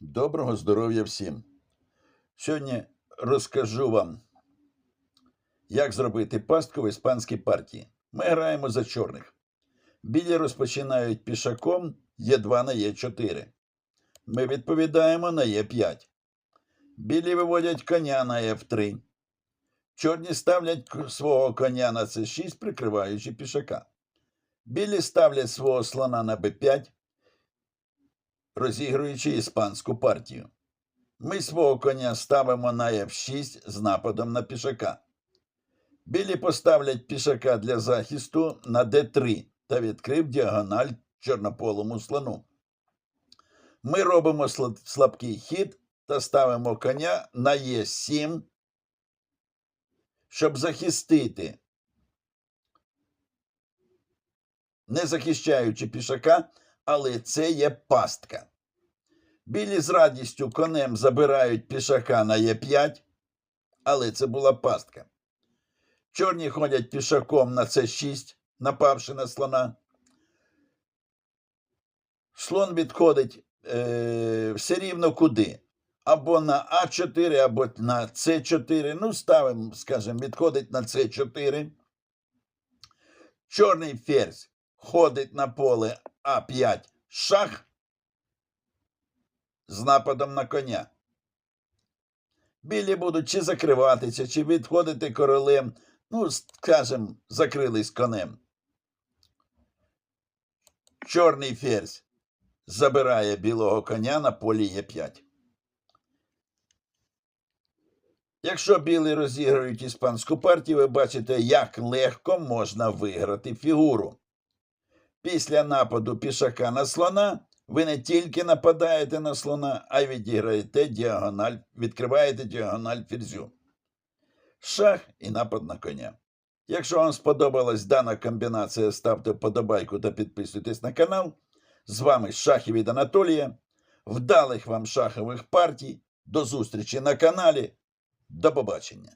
Доброго здоров'я всім. Сьогодні розкажу вам, як зробити пастку в іспанській партії. Ми граємо за чорних. Білі розпочинають пішаком Е2 на Е4. Ми відповідаємо на Е5. Білі виводять коня на F3. Чорні ставлять свого коня на С6, прикриваючи пішака. Білі ставлять свого слона на Б5, розігруючи іспанську партію. Ми свого коня ставимо на F6 з нападом на пішака. Білі поставлять пішака для захисту на D3 та відкрив діагональ чорнополому слону. Ми робимо слабкий хід та ставимо коня на Е7, щоб захистити, не захищаючи пішака, але це є пастка. Білі з радістю конем забирають пішака на Е5, але це була пастка. Чорні ходять пішаком на С6, напавши на слона. Слон відходить е, все рівно куди. Або на А4, або на С4. Ну, ставимо, скажімо, відходить на С4. Чорний ферзь ходить на поле А5 шах з нападом на коня. Білі будуть чи закриватися, чи відходити королем, ну, скажем, закрились конем. Чорний ферзь забирає білого коня на полі Е5. Якщо білі розіграють іспанську партію, ви бачите, як легко можна виграти фігуру. Після нападу пішака на слона ви не тільки нападаєте на слона, а й відіграєте діагональ, відкриваєте діагональ ферзю. Шах і напад на коня. Якщо вам сподобалась дана комбінація, ставте вподобайку та підписуйтесь на канал. З вами Шахів від Анатолія. Вдалих вам шахових партій. До зустрічі на каналі. До побачення.